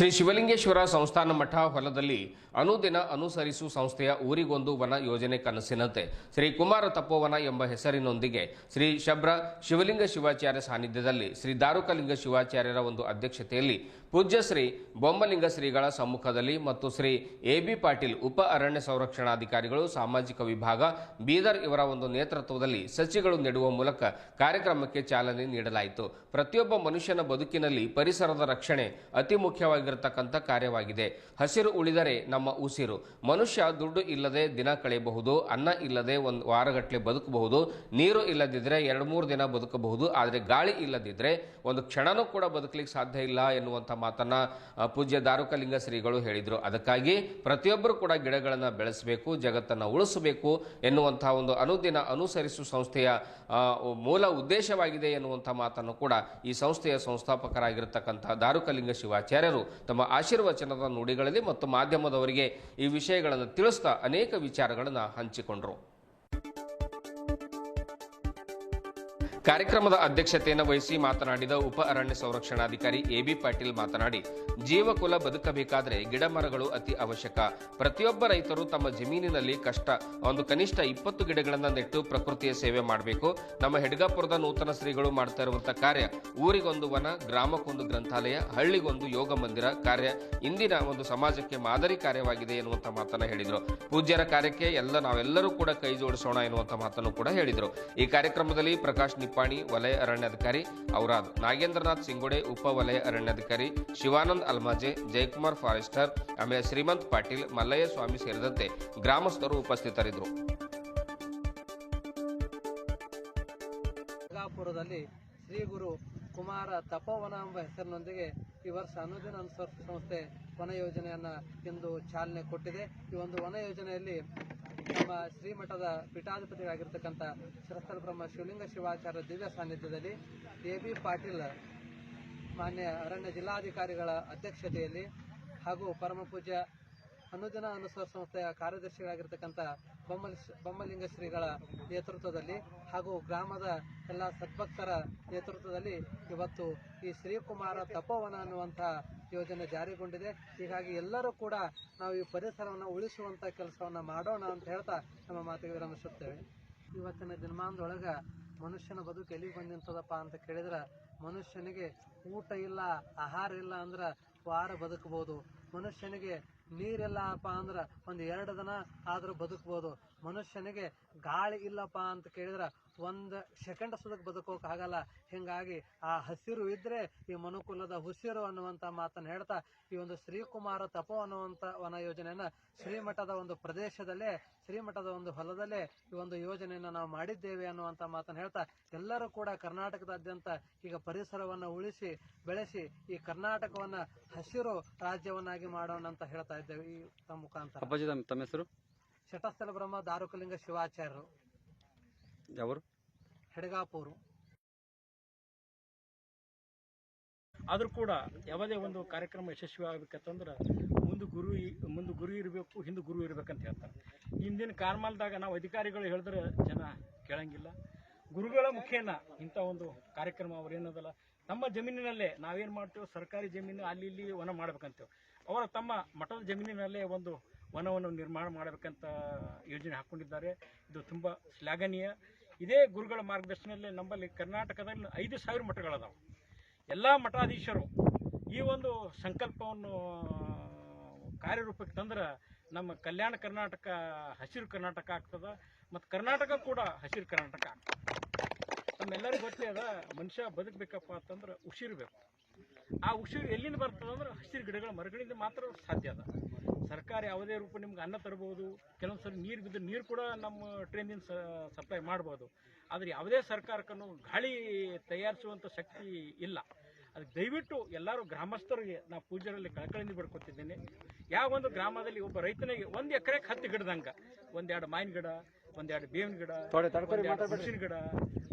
ಶ್ರೀ ಶಿವಲಿಂಗೇಶ್ವರ ಸಂಸ್ಥಾನ ಮಠ ಹೊಲದಲ್ಲಿ ಅನುದಿನ ಅನುಸರಿಸು ಸಂಸ್ಥೆಯ ಊರಿಗೊಂದು ವನ ಯೋಜನೆ ಕನಸಿನಂತೆ ಶ್ರೀ ಕುಮಾರ ತಪೋವನ ಎಂಬ ಹೆಸರಿನೊಂದಿಗೆ ಶ್ರೀ ಶಬ್ರ ಶಿವಲಿಂಗ ಶಿವಾಚಾರ್ಯ ಸಾನ್ನಿಧ್ಯದಲ್ಲಿ ಶ್ರೀ ದಾರುಕಲಿಂಗ ಶಿವಾಚಾರ್ಯರ ಒಂದು ಅಧ್ಯಕ್ಷತೆಯಲ್ಲಿ ಪೂಜ್ಯ ಶ್ರೀ ಬೊಮ್ಮಲಿಂಗ ಶ್ರೀಗಳ ಸಮ್ಮುಖದಲ್ಲಿ ಮತ್ತು ಶ್ರೀ ಎ ಬಿ ಪಾಟೀಲ್ ಉಪ ಅರಣ್ಯ ಸಂರಕ್ಷಣಾಧಿಕಾರಿಗಳು, ಸಾಮಾಜಿಕ ವಿಭಾಗ, ಬೀದರ್ ಇವರ ಒಂದು ನೇತೃತ್ವದಲ್ಲಿ ಸಸಿಗಳು ನೆಡುವ ಮೂಲಕ ಕಾರ್ಯಕ್ರಮಕ್ಕೆ ಚಾಲನೆ ನೀಡಲಾಯಿತು. ಪ್ರತಿಯೊಬ್ಬ ಮನುಷ್ಯನ ಬದುಕಿನಲ್ಲಿ ಪರಿಸರದ ರಕ್ಷಣೆ ಅತಿ ಮುಖ್ಯವಾಗಿರತಕ್ಕಂಥ ಕಾರ್ಯವಾಗಿದೆ. ಹಸಿರು ಉಳಿದರೆ ನಮ್ಮ ಉಸಿರು. ಮನುಷ್ಯ ದುಡ್ಡು ಇಲ್ಲದೆ ದಿನ ಕಳೆಯಬಹುದು, ಅನ್ನ ಇಲ್ಲದೆ ಒಂದು ವಾರಗಟ್ಟಲೆ ಬದುಕಬಹುದು, ನೀರು ಇಲ್ಲದಿದ್ದರೆ ಎರಡು ಮೂರು ದಿನ ಬದುಕಬಹುದು, ಆದರೆ ಗಾಳಿ ಇಲ್ಲದಿದ್ದರೆ ಒಂದು ಕ್ಷಣನೂ ಕೂಡ ಬದುಕಲಿಕ್ಕೆ ಸಾಧ್ಯ ಇಲ್ಲ ಎನ್ನುವಂಥ ಮಾತನ್ನು ಪೂಜ್ಯ ದಾರುಕಲಿಂಗ ಶ್ರೀಗಳು ಹೇಳಿದರು. ಅದಕ್ಕಾಗಿ ಪ್ರತಿಯೊಬ್ಬರು ಕೂಡ ಗಿಡಗಳನ್ನು ಬೆಳೆಸಬೇಕು, ಜಗತ್ತನ್ನು ಉಳಿಸಬೇಕು ಎನ್ನುವಂಥ ಒಂದು ಅನುದಿನ ಅನುಸರಿಸು ಸಂಸ್ಥೆಯ ಮೂಲ ಉದ್ದೇಶವಾಗಿದೆ ಎನ್ನುವಂಥ ಮಾತನ್ನು ಕೂಡ ಈ ಸಂಸ್ಥೆಯ ಸಂಸ್ಥಾಪಕರಾಗಿರ್ತಕ್ಕಂಥ ದಾರುಕಲಿಂಗ ಶಿವಾಚಾರ್ಯರು ತಮ್ಮ ಆಶೀರ್ವಚನದ ನುಡಿಗಳಲ್ಲಿ ಮತ್ತು ಮಾಧ್ಯಮದವರಿಗೆ ಈ ವಿಷಯಗಳನ್ನು ತಿಳಿಸ್ತಾ ಅನೇಕ ವಿಚಾರಗಳನ್ನು ಹಂಚಿಕೊಂಡರು. ಕಾರ್ಯಕ್ರಮದ ಅಧ್ಯಕ್ಷತೆಯನ್ನು ವಹಿಸಿ ಮಾತನಾಡಿದ ಉಪ ಅರಣ್ಯ ಸಂರಕ್ಷಣಾಧಿಕಾರಿ ಎಬಿ ಪಾಟೀಲ್ ಮಾತನಾಡಿ, ಜೀವಕುಲ ಬದುಕಬೇಕಾದರೆ ಗಿಡ ಮರಗಳು ಅತಿ ಅವಶ್ಯಕ. ಪ್ರತಿಯೊಬ್ಬ ರೈತರು ತಮ್ಮ ಜಮೀನಿನಲ್ಲಿ ಕಷ್ಟ, ಒಂದು ಕನಿಷ್ಠ ಇಪ್ಪತ್ತು ಗಿಡಗಳನ್ನು ನೆಟ್ಟು ಪ್ರಕೃತಿಯ ಸೇವೆ ಮಾಡಬೇಕು. ನಮ್ಮ ಹೆಡ್ಗಾಪುರದ ನೂತನ ಶ್ರೀಗಳು ಮಾಡ್ತಾ ಇರುವಂತಹ ಕಾರ್ಯ, ಊರಿಗೊಂದು ವನ, ಗ್ರಾಮಕ್ಕೊಂದು ಗ್ರಂಥಾಲಯ, ಹಳ್ಳಿಗೊಂದು ಯೋಗ ಮಂದಿರ ಕಾರ್ಯ, ಇಂದಿನ ಒಂದು ಸಮಾಜಕ್ಕೆ ಮಾದರಿ ಕಾರ್ಯವಾಗಿದೆ ಎನ್ನುವಂತ ಮಾತನ್ನ ಹೇಳಿದರು. ಪೂಜ್ಯರ ಕಾರ್ಯಕ್ಕೆ ಎಲ್ಲ ನಾವೆಲ್ಲರೂ ಕೂಡ ಕೈ ಜೋಡಿಸೋಣ ಎನ್ನುವಂತ ಮಾತನ್ನು ಕೂಡ ಹೇಳಿದರು. ಈ ಕಾರ್ಯಕ್ರಮದಲ್ಲಿ ಪ್ರಕಾಶ್ ನಿಪ್ಪಾಣಿ ವಲಯ ಅರಣ್ಯಾಧಿಕಾರಿ ಔರಾದ್ ನಾಗೇಂದ್ರನಾಥ್ ಸಿಂಗೋಡೆ ಉಪ ವಲಯ ಅರಣ್ಯಾಧಿಕಾರಿ ಶಿವಾನಂದ್ ಅಲ್ಮಾಜೆ, ಜಯಕುಮಾರ್ ಫಾರೆಸ್ಟರ್ ಆಮೇಲೆ ಶ್ರೀಮಂತ್ ಪಾಟೀಲ್, ಮಲ್ಲಯ್ಯ ಸ್ವಾಮಿ ಸೇರಿದಂತೆ ಗ್ರಾಮಸ್ಥರು ಉಪಸ್ಥಿತರಿದ್ದರು. ಯಲ್ಲಾಪುರದಲ್ಲಿ ಶ್ರೀ ಗುರು ಕುಮಾರ ತಪೋವನ ಎಂಬ ಹೆಸರಿನೊಂದಿಗೆ ಈ ವರ್ಷ ಅನುದಿನ ಅನುಸರಿಸುವ ಸಂಸ್ಥೆ ವನ ಯೋಜನೆಯನ್ನ ಇಂದು ಚಾಲನೆ ಕೊಟ್ಟಿದೆ. ಈ ಒಂದು ವನ ಯೋಜನೆಯಲ್ಲಿ ನಮ್ಮ ಶ್ರೀಮಠದ ಪೀಠಾಧಿಪತಿಗಳಾಗಿರ್ತಕ್ಕಂಥ ಶಿರಸ್ಥಳ ಬ್ರಹ್ಮ ಶಿವಲಿಂಗ ಶಿವಾಚಾರ್ಯ ದಿವ್ಯ ಸಾನ್ನಿಧ್ಯದಲ್ಲಿ ಎ ಬಿ ಪಾಟೀಲ್ ಮಾನ್ಯ ಅರಣ್ಯ ಜಿಲ್ಲಾಧಿಕಾರಿಗಳ ಅಧ್ಯಕ್ಷತೆಯಲ್ಲಿ ಹಾಗೂ ಪರಮ ಪೂಜ್ಯ ಅನುದಿನ ಅನುಸರ ಸಂಸ್ಥೆಯ ಕಾರ್ಯದರ್ಶಿಗಳಾಗಿರ್ತಕ್ಕಂಥ ಬೊಮ್ಮಲಿ ಬೊಮ್ಮಲಿಂಗ ಶ್ರೀಗಳ ನೇತೃತ್ವದಲ್ಲಿ ಹಾಗೂ ಗ್ರಾಮದ ಎಲ್ಲ ಸದ್ಭಕ್ತರ ನೇತೃತ್ವದಲ್ಲಿ ಇವತ್ತು ಈ ಶ್ರೀಕುಮಾರ ತಪೋವನ ಅನ್ನುವಂಥ ಯೋಜನೆ ಜಾರಿಗೊಂಡಿದೆ. ಹೀಗಾಗಿ ಎಲ್ಲರೂ ಕೂಡ ನಾವು ಈ ಪರಿಸರವನ್ನು ಉಳಿಸುವಂಥ ಕೆಲಸವನ್ನು ಮಾಡೋಣ ಅಂತ ಹೇಳ್ತಾ ನಮ್ಮ ಮಾತಿಗೆ ವಿರಮಿಸುತ್ತೇವೆ. ಇವತ್ತಿನ ದಿನಮಾನದೊಳಗೆ ಮನುಷ್ಯನ ಬದುಕು ಎಲ್ಲಿಗೆ ಬಂದು ಅಂತ ಕೇಳಿದ್ರೆ ಮನುಷ್ಯನಿಗೆ ಊಟ ಇಲ್ಲ, ಆಹಾರ ಇಲ್ಲ ಅಂದ್ರೆ ವಾರ ಬದುಕಬಹುದು. ಮನುಷ್ಯನಿಗೆ ನೀರಿಲ್ಲಪ್ಪ ಅಂದ್ರೆ ಒಂದು ಎರಡು ದಿನ ಆದರೂ ಬದುಕ್ಬೋದು. ಮನುಷ್ಯನಿಗೆ ಗಾಳಿ ಇಲ್ಲಪ್ಪ ಅಂತ ಕೇಳಿದ್ರೆ ಒಂದು ಸೆಕೆಂಡ್ ಸುದಕ್ಕೆ ಬದುಕೋಕೆ ಆಗಲ್ಲ. ಹಿಂಗಾಗಿ ಆ ಹಸಿರು ಇದ್ರೆ ಈ ಮನುಕುಲದ ಹುಸಿರು ಅನ್ನುವಂಥ ಮಾತನ್ನು ಹೇಳ್ತಾ ಈ ಒಂದು ಶ್ರೀಕುಮಾರ ತಪೋ ಅನ್ನುವಂಥ ವನ ಯೋಜನೆಯನ್ನ ಶ್ರೀಮಠದ ಒಂದು ಪ್ರದೇಶದಲ್ಲೇ, ಶ್ರೀಮಠದ ಒಂದು ಹೊಲದಲ್ಲೇ ಈ ಒಂದು ಯೋಜನೆಯನ್ನು ನಾವು ಮಾಡಿದ್ದೇವೆ ಅನ್ನುವಂಥ ಮಾತನ್ನು ಹೇಳ್ತಾ ಎಲ್ಲರೂ ಕೂಡ ಕರ್ನಾಟಕದಾದ್ಯಂತ ಈಗ ಪರಿಸರವನ್ನು ಉಳಿಸಿ, ಬೆಳೆಸಿ ಈ ಕರ್ನಾಟಕವನ್ನ ಹಸಿರು ರಾಜ್ಯವನ್ನಾಗಿ ಮಾಡೋಣ ಅಂತ ಹೇಳ್ತಾ ಇದ್ದೇವೆ ಈ ತಮ್ಮ ಮುಖಾಂತರ. ಅಪ್ಪಾಜಿ ತಮ್ಮ ತಮ್ಮ ಹೆಸರು? ಶಟಸ್ಥಲ ಬ್ರಹ್ಮ ದಾರುಕಲಿಂಗ ಶಿವಾಚಾರ್ಯರು. ಯಾವರು? ಹೆಡಗಾಪುರು. ಆದರೂ ಕೂಡ ಯಾವುದೇ ಒಂದು ಕಾರ್ಯಕ್ರಮ ಯಶಸ್ವಿ ಆಗ್ಬೇಕಂತಂದ್ರೆ ಮುಂದೆ ಗುರು ಇ- ಮುಂದೆ ಗುರು ಇರಬೇಕು ಹಿಂದೆ ಗುರು ಇರಬೇಕಂತ ಹೇಳ್ತಾರೆ. ಹಿಂದಿನ ಕಾರ್ಮಾಲದಾಗ ನಾವು ಅಧಿಕಾರಿಗಳು ಹೇಳಿದ್ರೆ ಜನ ಕೇಳಂಗಿಲ್ಲ. ಗುರುಗಳ ಮುಖೇನ ಇಂಥ ಒಂದು ಕಾರ್ಯಕ್ರಮ ಅವ್ರು ಏನದಲ್ಲ ನಮ್ಮ ಜಮೀನಿನಲ್ಲೇ ನಾವೇನು ಮಾಡ್ತೇವೆ ಸರ್ಕಾರಿ ಜಮೀನು ಅಲ್ಲಿ ಇಲ್ಲಿ ವನ ಮಾಡ್ಬೇಕಂತೇವೆ. ಅವರ ತಮ್ಮ ಮಠದ ಜಮೀನಿನಲ್ಲೇ ಒಂದು ವನವನ್ನು ನಿರ್ಮಾಣ ಮಾಡಬೇಕಂತ ಯೋಜನೆ ಹಾಕ್ಕೊಂಡಿದ್ದಾರೆ ಇದು ತುಂಬ ಶ್ಲಾಘನೀಯ. ಇದೇ ಗುರುಗಳ ಮಾರ್ಗದರ್ಶನದಲ್ಲಿ ನಮ್ಮಲ್ಲಿ ಕರ್ನಾಟಕದಲ್ಲಿ ಐದು ಸಾವಿರ ಮಠಗಳದಾವೆ ಎಲ್ಲ ಮಠಾಧೀಶರು ಈ ಒಂದು ಸಂಕಲ್ಪವನ್ನು ಕಾರ್ಯರೂಪಕ್ಕೆ ತಂದ್ರೆ ನಮ್ಮ ಕಲ್ಯಾಣ ಕರ್ನಾಟಕ ಹಸಿರು ಕರ್ನಾಟಕ ಆಗ್ತದೆ ಮತ್ತು ಕರ್ನಾಟಕ ಕೂಡ ಹಸಿರು ಕರ್ನಾಟಕ ಆಗ್ತದೆ. ನಮ್ಮೆಲ್ಲರಿಗೂ ಗೊತ್ತೇ ಅದ, ಮನುಷ್ಯ ಬದುಕಬೇಕಪ್ಪ ಅಂತಂದ್ರೆ ಉಸಿರ್ಬೇಕು ಆ ಉಸಿರು ಎಲ್ಲಿಂದ ಬರ್ತದೆ ಅಂದ್ರೆ ಹಸಿರು ಗಿಡಗಳ ಮರಗಳಿಂದ ಮಾತ್ರ ಸಾಧ್ಯ ಅದ. ಸರ್ಕಾರ ಯಾವುದೇ ರೂಪ ನಿಮ್ಗೆ ಅನ್ನ ತರಬಹುದು ಕೆಲವೊಂದು ಸಲ ನೀರು ಬಿದ್ದರೆ ನೀರು ಕೂಡ ನಮ್ಮ ಟ್ರೈನಿಂದ ಸಪ್ಲೈ ಮಾಡ್ಬೋದು. ಆದರೆ ಯಾವುದೇ ಸರ್ಕಾರಕ್ಕೂ ಗಾಳಿ ತಯಾರಿಸುವಂಥ ಶಕ್ತಿ ಇಲ್ಲ. ಅದಕ್ಕೆ ದಯವಿಟ್ಟು ಎಲ್ಲರೂ ಗ್ರಾಮಸ್ಥರಿಗೆ ನಾವು ಪೂಜಾರಲ್ಲಿ ಕಳಕಳಿಂದ ಬಿಡ್ಕೊತಿದ್ದೇನೆ. ಯಾವ ಒಂದು ಗ್ರಾಮದಲ್ಲಿ ಒಬ್ಬ ರೈತನಿಗೆ ಒಂದು ಎಕರೆಗೆ ಹತ್ತು ಗಿಡದಂಗೆ, ಒಂದೆರಡು ಮಾವಿನ ಗಿಡ ಒಂದೆರಡು ಬೇವಿನ ಗಿಡ ಹಸಿನ ಗಿಡ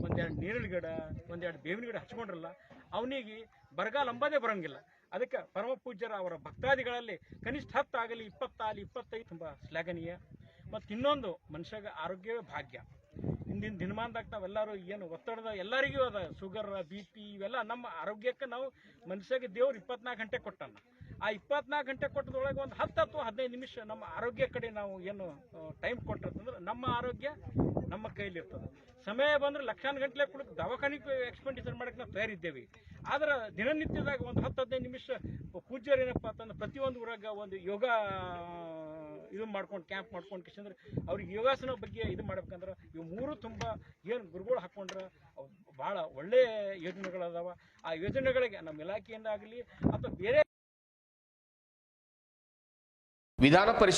ಒಂದೆರಡು ನೀರಿನ ಗಿಡ ಒಂದೆರಡು ಬೇವಿನ ಗಿಡ ಹಚ್ಕೊಂಡ್ರಲ್ಲ ಅವನಿಗೆ ಬರಗಾಲ ಅಂಬದೇ ಬರಂಗಿಲ್ಲ. ಅದಕ್ಕೆ ಪರಮ ಪೂಜ್ಯರ ಅವರ ಭಕ್ತಾದಿಗಳಲ್ಲಿ ಕನಿಷ್ಠ ಹತ್ತಾಗಲಿ ಇಪ್ಪತ್ತಾಗಲಿ ಇಪ್ಪತ್ತೈದು ತುಂಬ ಶ್ಲಾಘನೀಯ. ಮತ್ತು ಇನ್ನೊಂದು ಮನುಷ್ಯಗೆ ಆರೋಗ್ಯವೇ ಭಾಗ್ಯ. ಇಂದಿನ ದಿನಮಾನದಾಗ ನಾವೆಲ್ಲರೂ ಏನು ಒತ್ತಡದ ಎಲ್ಲರಿಗೂ ಅದ ಶುಗರ್ ಬಿ ಪಿ ಇವೆಲ್ಲ ನಮ್ಮ ಆರೋಗ್ಯಕ್ಕೆ ನಾವು ಮನುಷ್ಯಗೆ ದೇವ್ರು ಇಪ್ಪತ್ನಾಲ್ಕು ಗಂಟೆ ಕೊಟ್ಟಾನ ಆ ಇಪ್ಪತ್ನಾಲ್ಕು ಗಂಟೆ ಕೊಟ್ಟದೊಳಗೆ ಒಂದು ಹತ್ತು ಅಥವಾ ಹದಿನೈದು ನಿಮಿಷ ನಮ್ಮ ಆರೋಗ್ಯ ಕಡೆ ನಾವು ಏನು ಟೈಮ್ ಕೊಟ್ಟಿರ್ತಂದ್ರೆ ನಮ್ಮ ಆರೋಗ್ಯ ನಮ್ಮ ಕೈಲಿರ್ತದೆ. ಸಮಯ ಬಂದ್ರೆ ಲಕ್ಷಾನ್ ಗಂಟಲೆ ಕುಳಿತು ದವಾಖಾನಿಗೆ ಎಕ್ಸ್ಪೆಂಡಿಚರ್ ಮಾಡಕ್ಕೆ ನಾವು ತಯಾರಿದ್ದೇವೆ. ಆದ್ರೆ ದಿನನಿತ್ಯದಾಗ ಒಂದು ಹತ್ತು ಹದಿನೈದು ನಿಮಿಷ ಪೂಜ್ಯರು ಏನಪ್ಪ ಅಂತಂದ್ರೆ ಪ್ರತಿಯೊಂದು ಊರಾಗ ಒಂದು ಯೋಗ ಇದು ಮಾಡ್ಕೊಂಡು ಕ್ಯಾಂಪ್ ಮಾಡ್ಕೊಂಡು ಕಿಶಂದ್ರೆ ಅವ್ರಿಗೆ ಯೋಗಾಸನ ಬಗ್ಗೆ ಇದು ಮಾಡ್ಬೇಕಂದ್ರೆ ಇವು ಮೂರು ತುಂಬ ಏನು ಗುರುಗಳು ಹಾಕ್ಕೊಂಡ್ರೆ ಭಾಳ ಒಳ್ಳೆ ಯೋಜನೆಗಳದಾವ. ಆ ಯೋಜನೆಗಳಿಗೆ ನಮ್ಮ ಇಲಾಖೆಯಿಂದ ಆಗಲಿ ಅಥವಾ ಬೇರೆ విధాన పరిషత్